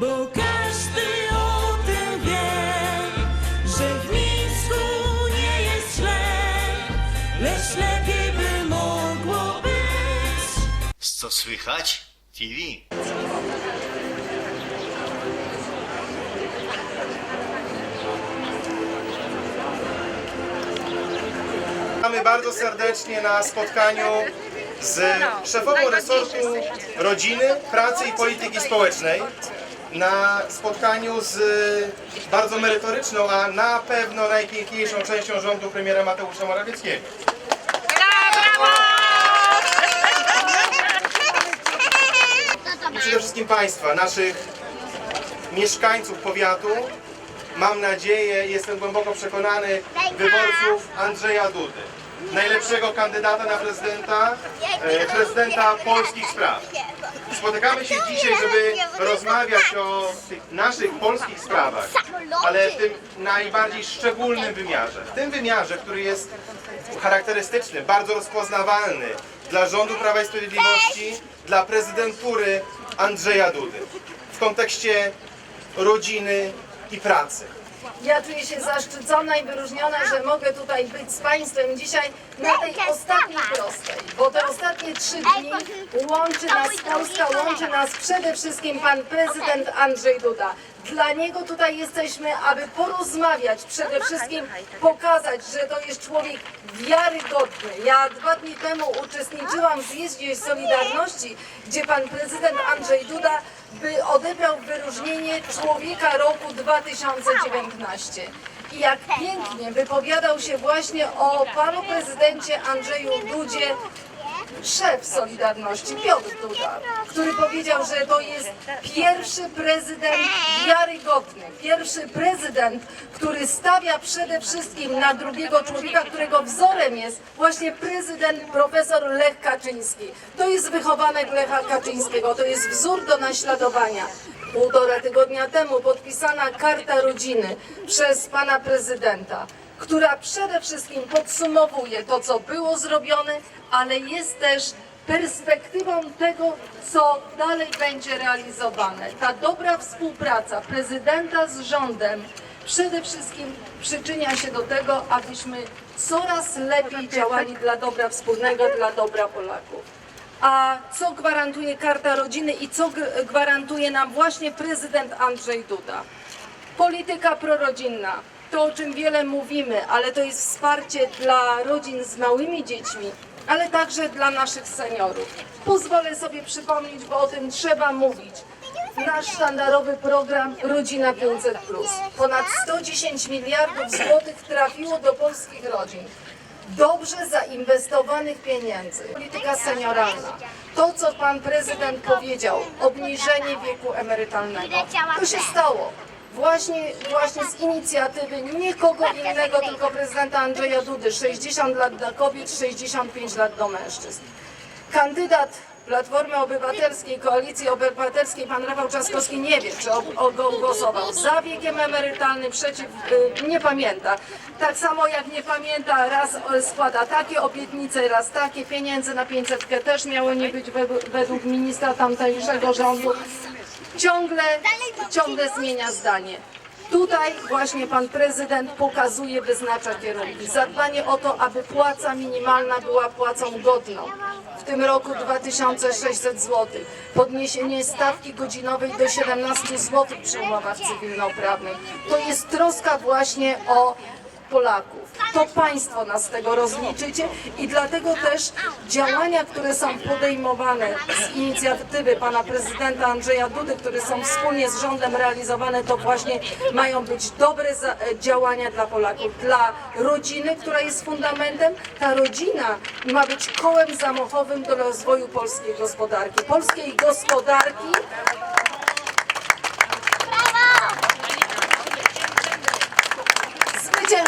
Bo każdy o tym wie, że w Mińsku nie jest źle, lecz lepiej by mogło być. Co słychać? TV. Witamy bardzo serdecznie na spotkaniu z szefową resortu rodziny, pracy i polityki społecznej. Na spotkaniu z bardzo merytoryczną, a na pewno najpiękniejszą częścią rządu premiera Mateusza Morawieckiego. I przede wszystkim Państwa, naszych mieszkańców powiatu. Mam nadzieję, jestem głęboko przekonany, wyborców Andrzeja Dudy. Najlepszego kandydata na prezydenta, e, prezydenta polskich spraw. Spotykamy się dzisiaj, żeby rozmawiać o tych naszych polskich sprawach, ale w tym najbardziej szczególnym wymiarze. W tym wymiarze, który jest charakterystyczny, bardzo rozpoznawalny dla rządu Prawa i Sprawiedliwości, dla prezydentury Andrzeja Dudy. W kontekście rodziny i pracy. Ja czuję się zaszczycona i wyróżniona, że mogę tutaj być z Państwem dzisiaj na tej ostatniej prostej, bo te ostatnie trzy dni łączy nas Polska, łączy nas przede wszystkim Pan Prezydent Andrzej Duda. Dla niego tutaj jesteśmy, aby porozmawiać, przede wszystkim pokazać, że to jest człowiek wiarygodny. Ja dwa dni temu uczestniczyłam w zjeździe Solidarności, gdzie Pan Prezydent Andrzej Duda by odebrał wyróżnienie Człowieka Roku 2019. I jak pięknie wypowiadał się właśnie o panu prezydencie Andrzeju Dudzie szef Solidarności, Piotr Duda, który powiedział, że to jest pierwszy prezydent wiarygodny, pierwszy prezydent, który stawia przede wszystkim na drugiego człowieka, którego wzorem jest właśnie prezydent profesor Lech Kaczyński. To jest wychowanek Lecha Kaczyńskiego, to jest wzór do naśladowania. Półtora tygodnia temu podpisana karta rodziny przez pana prezydenta która przede wszystkim podsumowuje to, co było zrobione, ale jest też perspektywą tego, co dalej będzie realizowane. Ta dobra współpraca prezydenta z rządem przede wszystkim przyczynia się do tego, abyśmy coraz lepiej działali dla dobra wspólnego, dla dobra Polaków. A co gwarantuje Karta Rodziny i co gwarantuje nam właśnie prezydent Andrzej Duda? Polityka prorodzinna. To, o czym wiele mówimy, ale to jest wsparcie dla rodzin z małymi dziećmi, ale także dla naszych seniorów. Pozwolę sobie przypomnieć, bo o tym trzeba mówić. Nasz sztandarowy program Rodzina 500. Ponad 110 miliardów złotych trafiło do polskich rodzin dobrze zainwestowanych pieniędzy. Polityka senioralna. To, co pan prezydent powiedział, obniżenie wieku emerytalnego. To się stało. Właśnie, właśnie z inicjatywy nikogo innego, tylko prezydenta Andrzeja Dudy. 60 lat dla kobiet, 65 lat do mężczyzn. Kandydat Platformy Obywatelskiej, Koalicji Obywatelskiej, pan Rafał Trzaskowski nie wie, czy o, go głosował za wiekiem emerytalnym, przeciw, y, nie pamięta. Tak samo jak nie pamięta, raz składa takie obietnice, raz takie, pieniędzy na 500 też miało nie być według ministra tamtejszego rządu. Ciągle, ciągle zmienia zdanie. Tutaj właśnie pan prezydent pokazuje, wyznacza kierunki. Zadbanie o to, aby płaca minimalna była płacą godną. W tym roku 2600 zł. Podniesienie stawki godzinowej do 17 zł przy umowach cywilnoprawnych. To jest troska właśnie o Polaków. To Państwo nas z tego rozliczycie i dlatego też działania, które są podejmowane z inicjatywy Pana Prezydenta Andrzeja Dudy, które są wspólnie z rządem realizowane, to właśnie mają być dobre e, działania dla Polaków, dla rodziny, która jest fundamentem. Ta rodzina ma być kołem zamachowym do rozwoju polskiej gospodarki. Polskiej gospodarki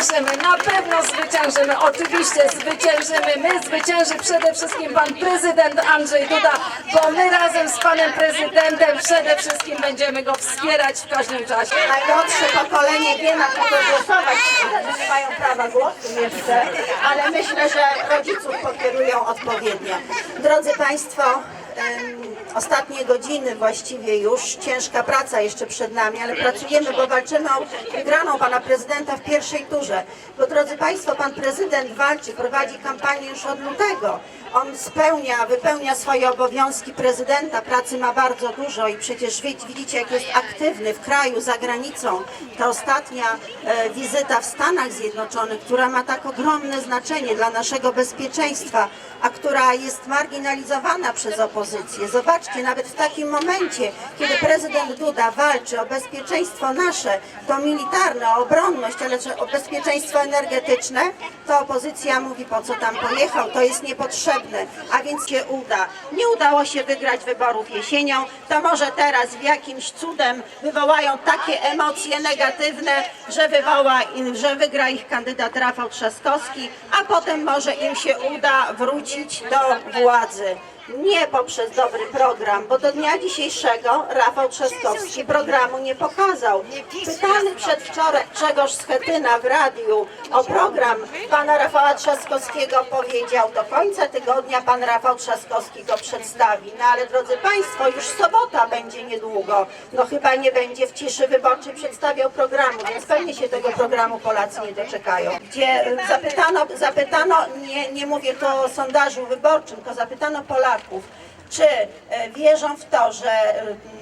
Zwyciężymy, na pewno zwyciężymy, oczywiście zwyciężymy. My zwycięży przede wszystkim pan prezydent Andrzej Duda, bo my razem z panem prezydentem przede wszystkim będziemy go wspierać w każdym czasie. Najmłodsze pokolenie wie na kogo głosować, nie mają prawa głosu jeszcze, ale myślę, że rodziców pokierują odpowiednio. Drodzy Państwo, ostatnie godziny właściwie już, ciężka praca jeszcze przed nami, ale pracujemy, bo walczymy o wygraną pana prezydenta w pierwszej turze. Bo drodzy Państwo, pan prezydent walczy, prowadzi kampanię już od lutego. On spełnia, wypełnia swoje obowiązki prezydenta, pracy ma bardzo dużo i przecież wi- widzicie, jak jest aktywny w kraju, za granicą. Ta ostatnia e, wizyta w Stanach Zjednoczonych, która ma tak ogromne znaczenie dla naszego bezpieczeństwa, a która jest marginalizowana przez opozycję. Zobaczcie, nawet w takim momencie, kiedy prezydent Duda walczy o bezpieczeństwo nasze, to militarne, o obronność, ale o bezpieczeństwo energetyczne, to opozycja mówi, po co tam pojechał, to jest niepotrzebne, a więc się uda. Nie udało się wygrać wyborów jesienią, to może teraz jakimś cudem wywołają takie emocje negatywne, że, wywoła, że wygra ich kandydat Rafał Trzaskowski, a potem może im się uda wrócić do władzy. Nie poprzez dobry program, bo do dnia dzisiejszego Rafał Trzaskowski programu nie pokazał. Pytany przedwczoraj Grzegorz Schetyna w radiu o program pana Rafała Trzaskowskiego powiedział, do końca tygodnia pan Rafał Trzaskowski go przedstawi. No ale drodzy Państwo, już sobota będzie niedługo. No chyba nie będzie w ciszy wyborczej przedstawiał programu, więc pewnie się tego programu Polacy nie doczekają. Gdzie y, zapytano, zapytano nie, nie mówię tu o sondażu wyborczym, tylko zapytano Polaków, czy e, wierzą w to, że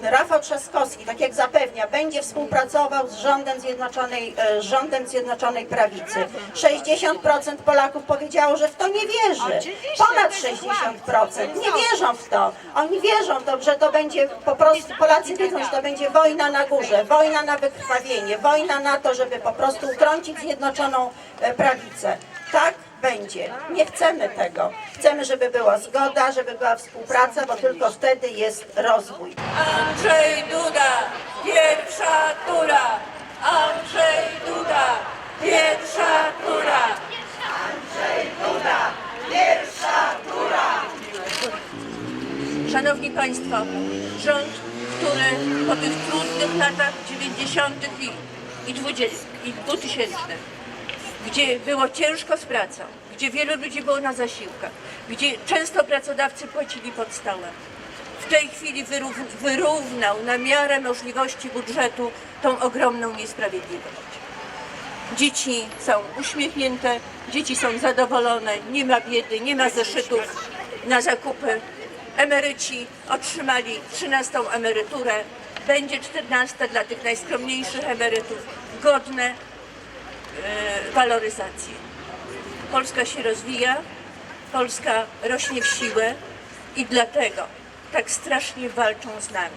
e, Rafał Trzaskowski, tak jak zapewnia, będzie współpracował z rządem Zjednoczonej, e, rządem Zjednoczonej Prawicy. 60% Polaków powiedziało, że w to nie wierzy. Ponad 60% nie wierzą w to. Oni wierzą, to, że to będzie po prostu, Polacy wiedzą, że to będzie wojna na górze, wojna na wykrwawienie, wojna na to, żeby po prostu utrącić Zjednoczoną Prawicę. Będzie. Nie chcemy tego. Chcemy, żeby była zgoda, żeby była współpraca, bo tylko wtedy jest rozwój. Andrzej Duda, pierwsza tura! Andrzej Duda, pierwsza tura! Szanowni Państwo, rząd, który po tych trudnych latach 90. i, i, 20, i 2000, gdzie było ciężko z pracą, gdzie wielu ludzi było na zasiłkach, gdzie często pracodawcy płacili pod stołem, w tej chwili wyrów- wyrównał na miarę możliwości budżetu tą ogromną niesprawiedliwość. Dzieci są uśmiechnięte, dzieci są zadowolone, nie ma biedy, nie ma zeszytów na zakupy. Emeryci otrzymali 13 emeryturę, będzie 14 dla tych najskromniejszych emerytów, godne e, waloryzacje. Polska się rozwija, Polska rośnie w siłę i dlatego tak strasznie walczą z nami.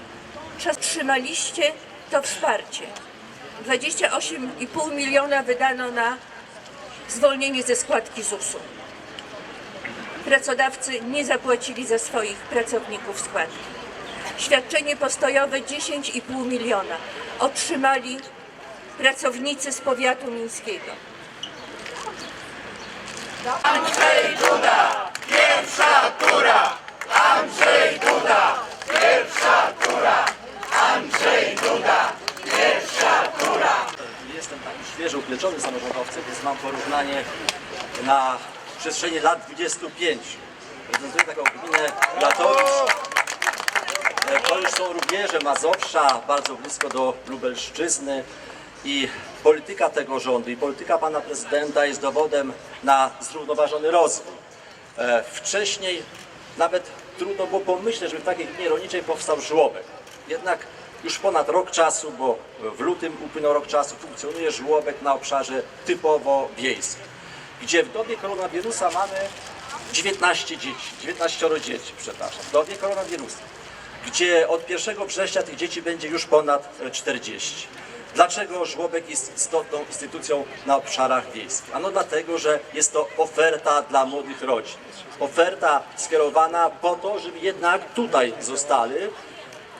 Czas trzymaliście to wsparcie. 28,5 miliona wydano na zwolnienie ze składki ZUS-u. Pracodawcy nie zapłacili za swoich pracowników składki. Świadczenie postojowe 10,5 miliona otrzymali pracownicy z powiatu mińskiego. Jestem taki świeżo upieczony samorządowcem, więc mam porównanie na przestrzeni lat 25. Reprezentuję taką gminę Latowicz. E, To już są rubieże Mazowsza, bardzo blisko do Lubelszczyzny i polityka tego rządu i polityka pana prezydenta jest dowodem na zrównoważony rozwój. E, Wcześniej nawet trudno było pomyśleć, żeby w takiej gminie rolniczej powstał żłobek. Jednak już ponad rok czasu, bo w lutym upłynął rok czasu, funkcjonuje żłobek na obszarze typowo wiejskim, gdzie w dobie koronawirusa mamy 19 dzieci, 19 dzieci, przepraszam, w dobie koronawirusa, gdzie od 1 września tych dzieci będzie już ponad e, 40. Dlaczego żłobek jest istotną instytucją na obszarach wiejskich? Ano dlatego, że jest to oferta dla młodych rodzin. Oferta skierowana po to, żeby jednak tutaj zostali,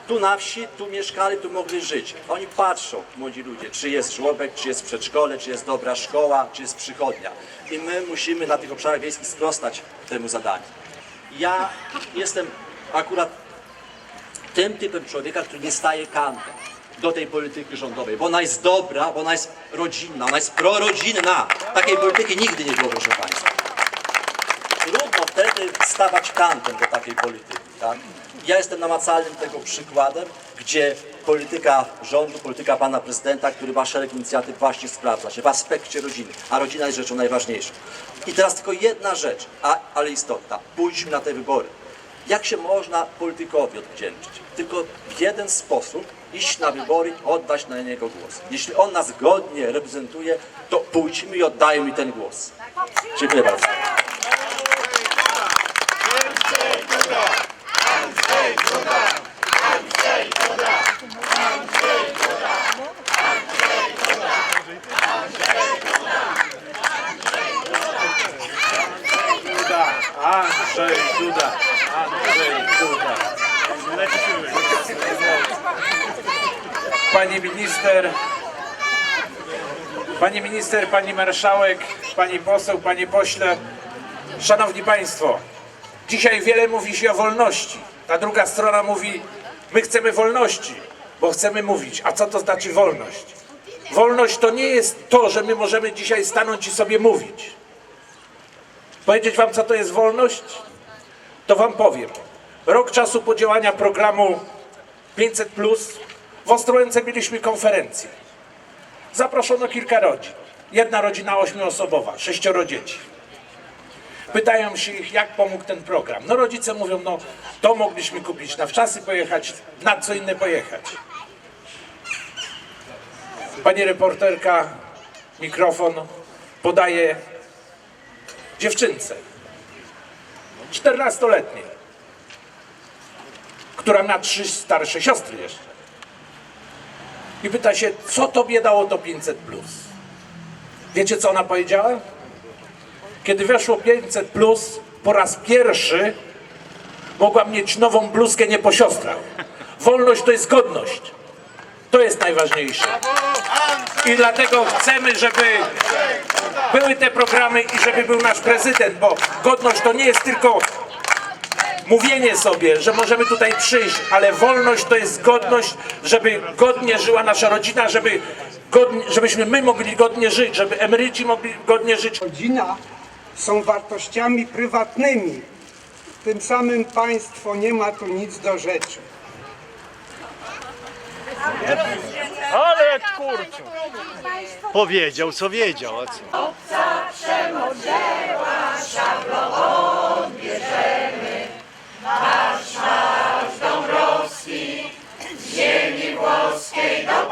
tu na wsi, tu mieszkali, tu mogli żyć. Oni patrzą, młodzi ludzie, czy jest żłobek, czy jest przedszkole, czy jest dobra szkoła, czy jest przychodnia. I my musimy na tych obszarach wiejskich sprostać temu zadaniu. Ja jestem akurat tym typem człowieka, który nie staje kantem do tej polityki rządowej, bo ona jest dobra, bo ona jest rodzinna, ona jest prorodzinna. Takiej polityki nigdy nie było, proszę Państwa. Trudno wtedy stawać kantem do takiej polityki. Tak? Ja jestem namacalnym tego przykładem, gdzie polityka rządu, polityka pana prezydenta, który ma szereg inicjatyw właśnie sprawdza się w aspekcie rodziny, a rodzina jest rzeczą najważniejszą. I teraz tylko jedna rzecz, a, ale istotna. Pójdźmy na te wybory. Jak się można politykowi odwdzięczyć? Tylko w jeden sposób iść na wybory oddać na niego głos. Jeśli on nas godnie reprezentuje, to pójdźmy i oddajmy ten głos. Dziękuję bardzo. Duda, Andrzej Duda, Andrzej Duda. Pani minister, pani minister, pani marszałek, pani poseł, panie pośle, szanowni państwo, dzisiaj wiele mówi się o wolności. Ta druga strona mówi, my chcemy wolności, bo chcemy mówić. A co to znaczy wolność? Wolność to nie jest to, że my możemy dzisiaj stanąć i sobie mówić. Powiedzieć wam, co to jest wolność? To wam powiem. Rok czasu po działania programu 500, w Ostrołęce mieliśmy konferencję. Zaproszono kilka rodzin. Jedna rodzina ośmioosobowa, sześcioro dzieci. Pytają się ich, jak pomógł ten program. No rodzice mówią, no to mogliśmy kupić, na wczasy pojechać, na co inne pojechać. Pani reporterka, mikrofon podaje dziewczynce, 14-letniej, która ma trzy starsze siostry jeszcze. I pyta się, co tobie dało to 500 plus? Wiecie, co ona powiedziała? Kiedy weszło 500 plus, po raz pierwszy mogłam mieć nową bluzkę nie po siostrach. Wolność to jest godność. To jest najważniejsze. I dlatego chcemy, żeby były te programy i żeby był nasz prezydent, bo godność to nie jest tylko mówienie sobie, że możemy tutaj przyjść, ale wolność to jest godność, żeby godnie żyła nasza rodzina, żeby godnie, żebyśmy my mogli godnie żyć, żeby emeryci mogli godnie żyć. rodzina są wartościami prywatnymi. Tym samym państwo nie ma tu nic do rzeczy. Ale kurczę. Powiedział, co wiedział. A co? Bo